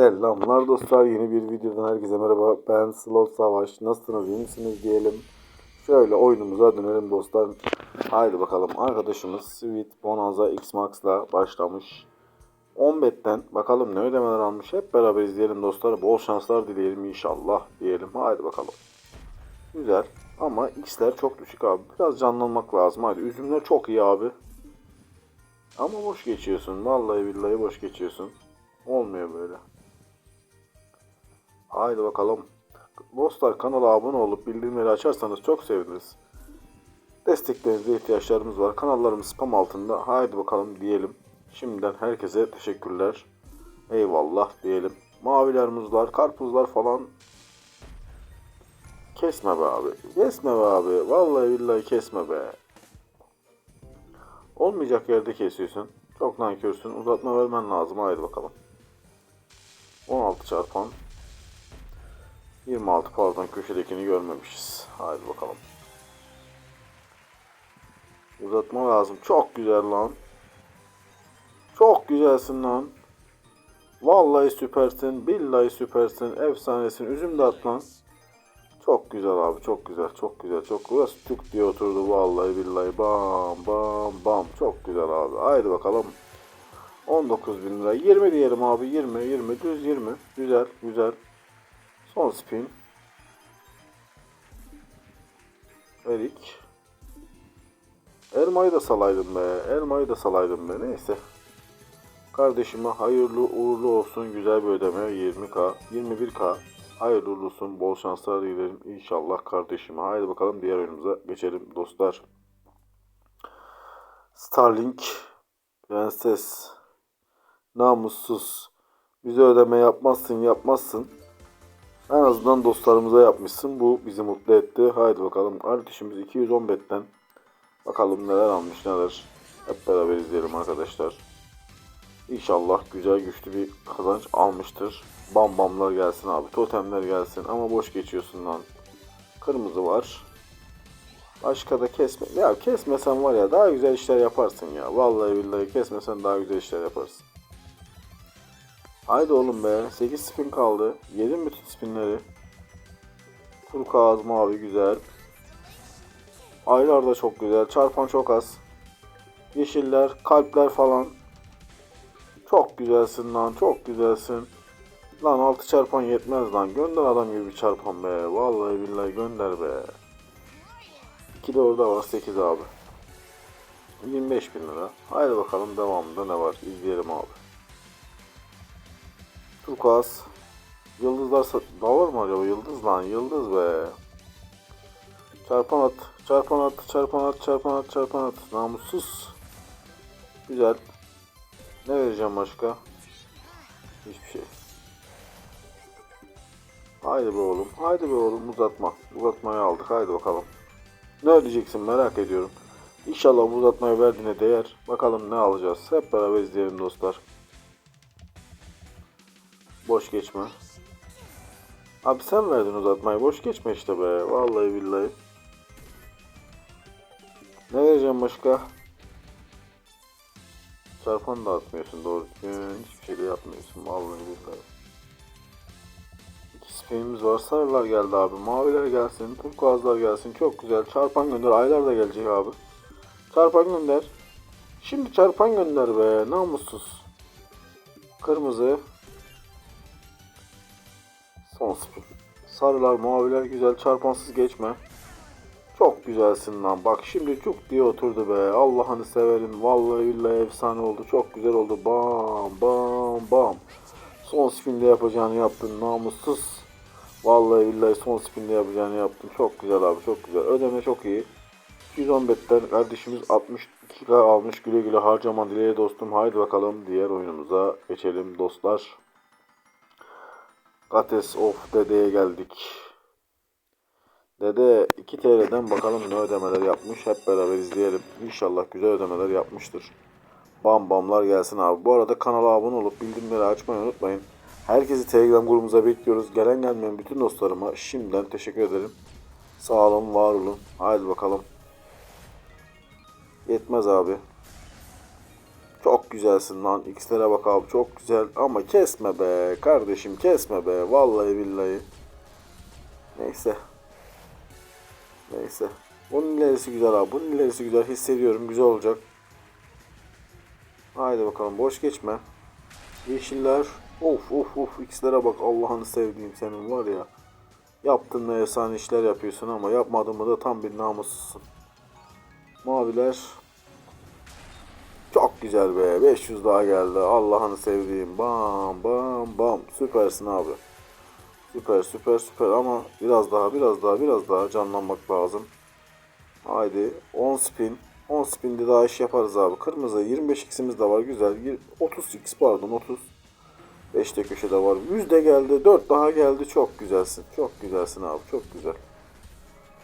Selamlar dostlar. Yeni bir videodan herkese merhaba. Ben Slot Savaş. Nasılsınız? İyi misiniz diyelim. Şöyle oyunumuza dönelim dostlar. Haydi bakalım. Arkadaşımız Sweet Bonanza X Max'la başlamış. 10 betten bakalım ne ödemeler almış. Hep beraber izleyelim dostlar. Bol şanslar dileyelim inşallah diyelim. Haydi bakalım. Güzel. Ama X'ler çok düşük abi. Biraz canlanmak lazım. Hadi üzümler çok iyi abi. Ama boş geçiyorsun. Vallahi billahi boş geçiyorsun. Olmuyor böyle. Haydi bakalım. Dostlar kanala abone olup bildirimleri açarsanız çok seviniriz. Desteklerinize ihtiyaçlarımız var. Kanallarımız spam altında. Haydi bakalım diyelim. Şimdiden herkese teşekkürler. Eyvallah diyelim. Maviler, muzlar, karpuzlar falan. Kesme be abi. Kesme be abi. Vallahi billahi kesme be. Olmayacak yerde kesiyorsun. Çok nankörsün. Uzatma vermen lazım. Haydi bakalım. 16 çarpan 26 pardon köşedekini görmemişiz. Haydi bakalım. Uzatma lazım. Çok güzel lan. Çok güzelsin lan. Vallahi süpersin. Billahi süpersin. Efsanesin. Üzüm de at lan. Çok güzel abi. Çok güzel. Çok güzel. Çok güzel. Tük diye oturdu. Vallahi billahi. Bam bam bam. Çok güzel abi. Haydi bakalım. 19 bin lira. 20 diyelim abi. 20, 20, düz 20. Güzel, güzel. Son spin. Erik. Elmayı da salaydım be. Elmayı da salaydım be. Neyse. Kardeşime hayırlı uğurlu olsun. Güzel bir ödeme. 20k, 21k. Hayırlı uğurlu olsun. Bol şanslar dilerim. İnşallah kardeşime. Haydi bakalım diğer oyunumuza geçelim dostlar. Starlink. Prenses. Namussuz. Bize ödeme yapmazsın yapmazsın. En azından dostlarımıza yapmışsın. Bu bizi mutlu etti. Haydi bakalım. Kardeşimiz 210 betten. Bakalım neler almış neler. Hep beraber izleyelim arkadaşlar. İnşallah güzel güçlü bir kazanç almıştır. Bam bamlar gelsin abi. Totemler gelsin. Ama boş geçiyorsun lan. Kırmızı var. Başka da kesme. Ya kesmesen var ya daha güzel işler yaparsın ya. Vallahi billahi kesmesen daha güzel işler yaparsın. Haydi oğlum be. 8 spin kaldı. Yedim bütün spinleri. Turkuaz mavi güzel. Aylar da çok güzel. Çarpan çok az. Yeşiller, kalpler falan. Çok güzelsin lan. Çok güzelsin. Lan 6 çarpan yetmez lan. Gönder adam gibi bir çarpan be. Vallahi billahi gönder be. 2 de orada var. 8 abi. 25 bin lira. Haydi bakalım devamında ne var. İzleyelim abi. Turkuaz. Yıldızlar da var mı acaba? Yıldız lan. Yıldız be. Çarpan at. Çarpan at. Çarpan at. Çarpan at. Çarpan at. Namussuz. Güzel. Ne vereceğim başka? Hiçbir şey. Haydi be oğlum. Haydi be oğlum uzatma. Uzatmayı aldık. Haydi bakalım. Ne ödeyeceksin merak ediyorum. İnşallah uzatmayı verdiğine değer. Bakalım ne alacağız. Hep beraber izleyelim dostlar. Boş geçme. Abi sen verdin uzatmayı. Boş geçme işte be. Vallahi billahi. Ne vereceğim başka? Çarpan da atmıyorsun doğru düzgün. Hiçbir şey de yapmıyorsun. Vallahi billahi. İki var. Sarılar geldi abi. Maviler gelsin. Turkuazlar gelsin. Çok güzel. Çarpan gönder. Aylar da gelecek abi. Çarpan gönder. Şimdi çarpan gönder be. Namussuz. Kırmızı. Sarılar, maviler güzel. Çarpansız geçme. Çok güzelsin lan. Bak şimdi çok diye oturdu be. Allah'ını severim. Vallahi billahi efsane oldu. Çok güzel oldu. Bam bam bam. Son spinde yapacağını yaptın namussuz. Vallahi billahi son spinde yapacağını yaptın. Çok güzel abi çok güzel. Ödeme çok iyi. 210 betten kardeşimiz 62k almış. Güle güle harcaman dileğe dostum. Haydi bakalım diğer oyunumuza geçelim dostlar. Gates of Dede'ye geldik. Dede 2 TL'den bakalım ne ödemeler yapmış. Hep beraber izleyelim. İnşallah güzel ödemeler yapmıştır. Bam bamlar gelsin abi. Bu arada kanala abone olup bildirimleri açmayı unutmayın. Herkesi Telegram grubumuza bekliyoruz. Gelen gelmeyen bütün dostlarıma şimdiden teşekkür ederim. Sağ olun, var olun. Haydi bakalım. Yetmez abi. Çok güzelsin lan. X'lere bak abi çok güzel. Ama kesme be kardeşim kesme be. Vallahi billahi. Neyse. Neyse. Bunun ilerisi güzel abi. Bunun ilerisi güzel. Hissediyorum. Güzel olacak. Haydi bakalım. Boş geçme. Yeşiller. Of of of. X'lere bak. Allah'ını sevdiğim senin var ya. Yaptın da efsane işler yapıyorsun ama yapmadın mı da tam bir namussuzsun. Maviler. Güzel be. 500 daha geldi. Allah'ını sevdiğim. Bam bam bam. Süpersin abi. Süper süper süper ama biraz daha biraz daha biraz daha canlanmak lazım. Haydi 10 spin. 10 spinde daha iş yaparız abi. Kırmızı 25 x'imiz de var güzel. Yir- 30 x pardon 30. 5 de köşede var. 100 de geldi. 4 daha geldi. Çok güzelsin. Çok güzelsin abi. Çok güzel.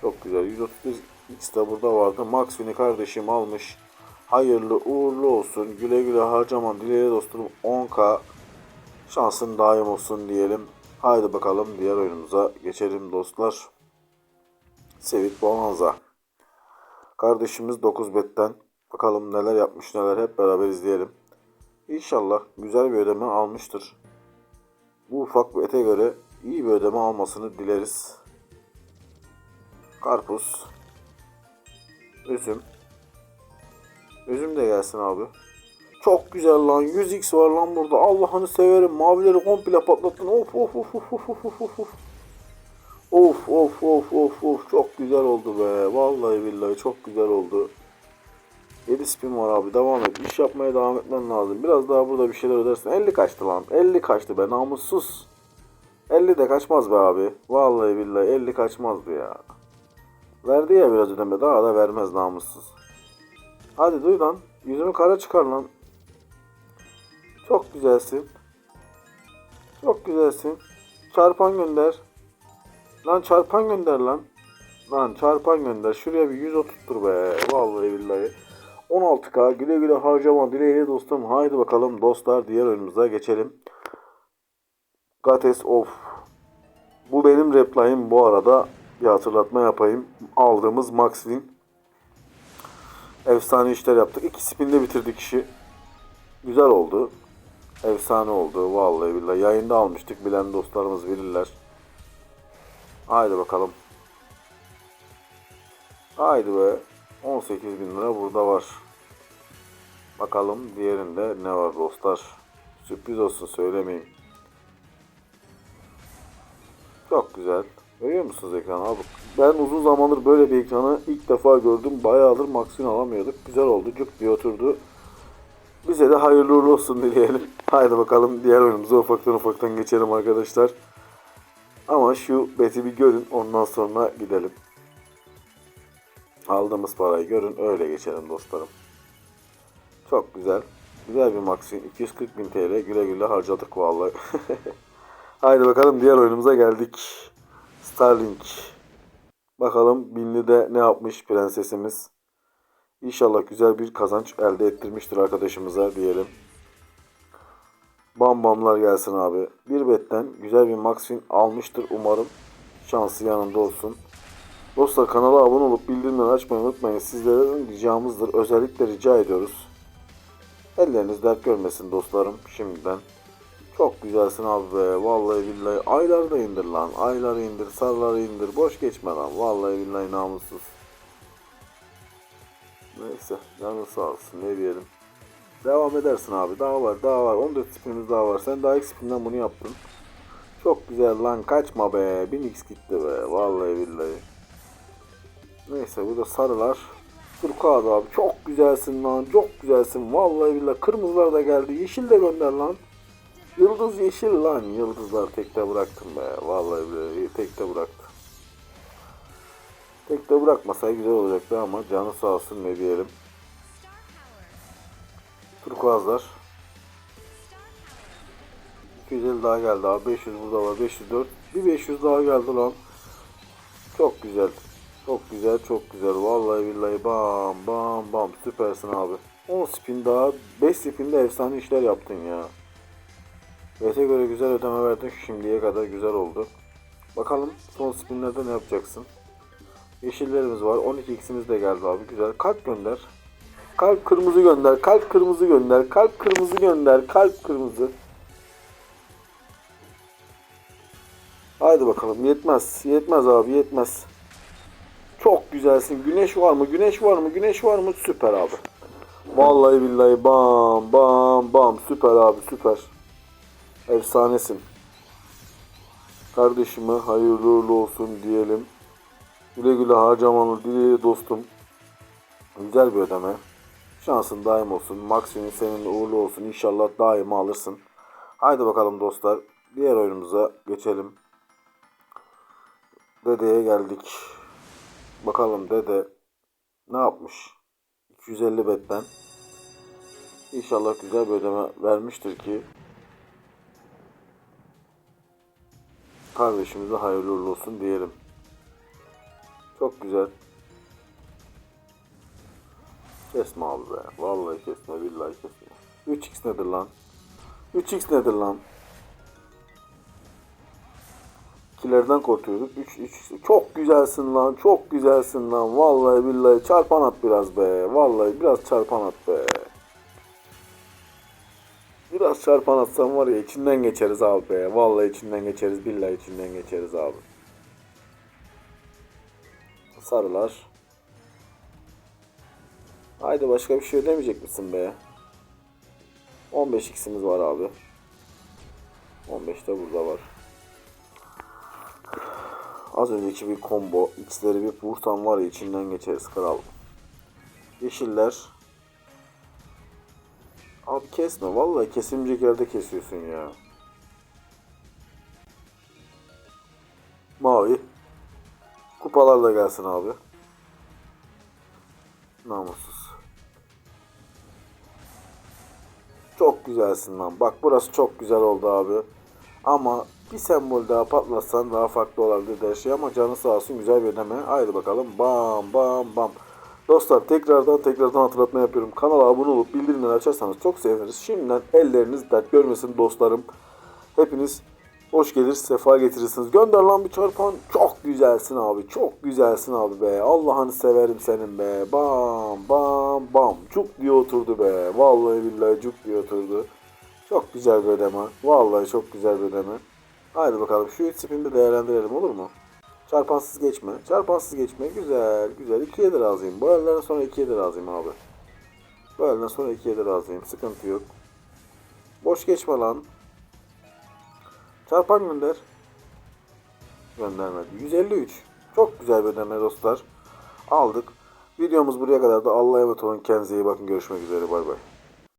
Çok güzel. 131 x de burada vardı. Max kardeşim almış. Hayırlı uğurlu olsun. Güle güle harcaman dileğiyle dostum 10k şansın daim olsun diyelim. Haydi bakalım diğer oyunumuza geçelim dostlar. Sevit Bonanza. Kardeşimiz 9 betten. Bakalım neler yapmış neler hep beraber izleyelim. İnşallah güzel bir ödeme almıştır. Bu ufak bete göre iyi bir ödeme almasını dileriz. Karpuz. Üzüm. Özüm de gelsin abi. Çok güzel lan. 100x var lan burada. Allah'ını severim. Mavileri komple patlattın. Of of of of of of of of. Of of of of of. Çok güzel oldu be. Vallahi billahi çok güzel oldu. 7 spin var abi. Devam et. İş yapmaya devam etmen lazım. Biraz daha burada bir şeyler ödersin. 50 kaçtı lan. 50 kaçtı be namussuz. 50 de kaçmaz be abi. Vallahi billahi 50 kaçmazdı ya. Verdi ya biraz ödeme. Daha da vermez namussuz. Hadi duy lan. Yüzünü kara çıkar lan. Çok güzelsin. Çok güzelsin. Çarpan gönder. Lan çarpan gönder lan. Lan çarpan gönder. Şuraya bir 100 oturttur be. Vallahi billahi. 16k güle güle harcama dileğiyle dostum. Haydi bakalım dostlar diğer oyunumuza geçelim. Gates of. Bu benim replayım bu arada. Bir hatırlatma yapayım. Aldığımız Max Win. Efsane işler yaptık. İki spinde bitirdik işi. Güzel oldu. Efsane oldu. Vallahi billahi. Yayında almıştık. Bilen dostlarımız bilirler. Haydi bakalım. Haydi be. 18 bin lira burada var. Bakalım diğerinde ne var dostlar. Sürpriz olsun söylemeyeyim. Çok güzel. Görüyor musunuz ekranı abi? Ben uzun zamandır böyle bir ekranı ilk defa gördüm. Bayağıdır maksimum alamıyorduk. Güzel oldu. Cuk diye oturdu. Bize de hayırlı uğurlu olsun dileyelim. Haydi bakalım diğer oyunumuza ufaktan ufaktan geçelim arkadaşlar. Ama şu beti bir görün ondan sonra gidelim. Aldığımız parayı görün öyle geçelim dostlarım. Çok güzel. Güzel bir maksimum 240 bin TL güle güle harcadık vallahi. Haydi bakalım diğer oyunumuza geldik. Starlink. Bakalım binli ne yapmış prensesimiz. İnşallah güzel bir kazanç elde ettirmiştir arkadaşımıza diyelim. Bam bamlar gelsin abi. Bir betten güzel bir Maxwin almıştır umarım. Şansı yanında olsun. Dostlar kanala abone olup bildirimleri açmayı unutmayın. Sizlerden ricamızdır. Özellikle rica ediyoruz. Elleriniz dert görmesin dostlarım şimdiden. Çok güzelsin abi be. Vallahi billahi. Ayları da indir lan. Ayları indir. Sarıları indir. Boş geçme lan. Vallahi billahi namussuz. Neyse. Canın sağ olsun. Ne diyelim. Devam edersin abi. Daha var. Daha var. 14 spinimiz daha var. Sen daha ilk spinden bunu yaptın. Çok güzel lan. Kaçma be. 1000x gitti be. Vallahi billahi. Neyse bu da sarılar. Turkuaz abi. Çok güzelsin lan. Çok güzelsin. Vallahi billahi. Kırmızılar da geldi. Yeşil de gönder lan. Yıldız yeşil lan. Yıldızlar tekte bıraktım be. Vallahi billahi tekte bıraktım. Tekte bırakmasaydı güzel olacaktı ama canı sağ olsun ne diyelim. Turkuazlar. 250 daha geldi abi. 500 burada var. 504. Bir 500 daha geldi lan. Çok güzel. Çok güzel, çok güzel. Vallahi billahi bam bam bam. Süpersin abi. 10 spin daha. 5 spinde efsane işler yaptın ya. Bete göre güzel ödeme verdin şimdiye kadar güzel oldu. Bakalım son spinlerde ne yapacaksın? Yeşillerimiz var. 12x'imiz de geldi abi. Güzel. Kalp gönder. Kalp kırmızı gönder. Kalp kırmızı gönder. Kalp kırmızı gönder. Kalp kırmızı. Haydi bakalım. Yetmez. Yetmez abi yetmez. Çok güzelsin. Güneş var mı? Güneş var mı? Güneş var mı? Süper abi. Vallahi billahi bam bam bam. Süper abi süper. Efsanesin. Kardeşime hayırlı uğurlu olsun diyelim. Güle güle harcamanı dileğiyle dostum. Güzel bir ödeme. Şansın daim olsun. Maksimum senin uğurlu olsun. İnşallah daima alırsın. Haydi bakalım dostlar. Diğer oyunumuza geçelim. Dede'ye geldik. Bakalım dede ne yapmış? 250 betten. İnşallah güzel bir ödeme vermiştir ki kardeşimize hayırlı uğurlu olsun diyelim. Çok güzel. Kesme abi be. Vallahi kesme billahi kesme. 3x nedir lan? 3x nedir lan? İkilerden korkuyorduk. 3 3 çok güzelsin lan. Çok güzelsin lan. Vallahi billahi çarpan at biraz be. Vallahi biraz çarpan at be. Biraz çarpan atsan var ya içinden geçeriz abi be. Vallahi içinden geçeriz. Billahi içinden geçeriz abi. Sarılar. Haydi başka bir şey ödemeyecek misin be? 15 x'imiz var abi. 15 de burada var. Az önceki bir combo. X'leri bir vursam var ya içinden geçeriz kral. Yeşiller. Abi kesme. Vallahi kesilmeyecek yerde kesiyorsun ya. Mavi. Kupalar da gelsin abi. Namussuz. Çok güzelsin lan. Bak burası çok güzel oldu abi. Ama bir sembol daha patlatsan daha farklı olabilir her şey ama canı sağ olsun güzel bir ödeme. Haydi bakalım. Bam bam bam. Dostlar tekrardan tekrardan hatırlatma yapıyorum. Kanala abone olup bildirimleri açarsanız çok seviniriz. Şimdiden elleriniz dert görmesin dostlarım. Hepiniz hoş gelir, sefa getirirsiniz. Gönder lan bir çarpan. Çok güzelsin abi. Çok güzelsin abi be. Allah'ını severim senin be. Bam bam bam. Cuk diye oturdu be. Vallahi billahi cuk diye oturdu. Çok güzel bir ödeme. Vallahi çok güzel bir ödeme. Haydi bakalım şu üç spini de değerlendirelim olur mu? Çarpansız geçme. Çarpansız geçme. Güzel güzel. 2'ye de razıyım. Bu elden sonra 2'ye de razıyım abi. Bu elden sonra 2'ye de razıyım. Sıkıntı yok. Boş geçme lan. Çarpan gönder. Göndermedi. 153. Çok güzel bir ödeme dostlar. Aldık. Videomuz buraya kadar da Allah'a emanet olun. Kendinize iyi bakın. Görüşmek üzere. Bay bay.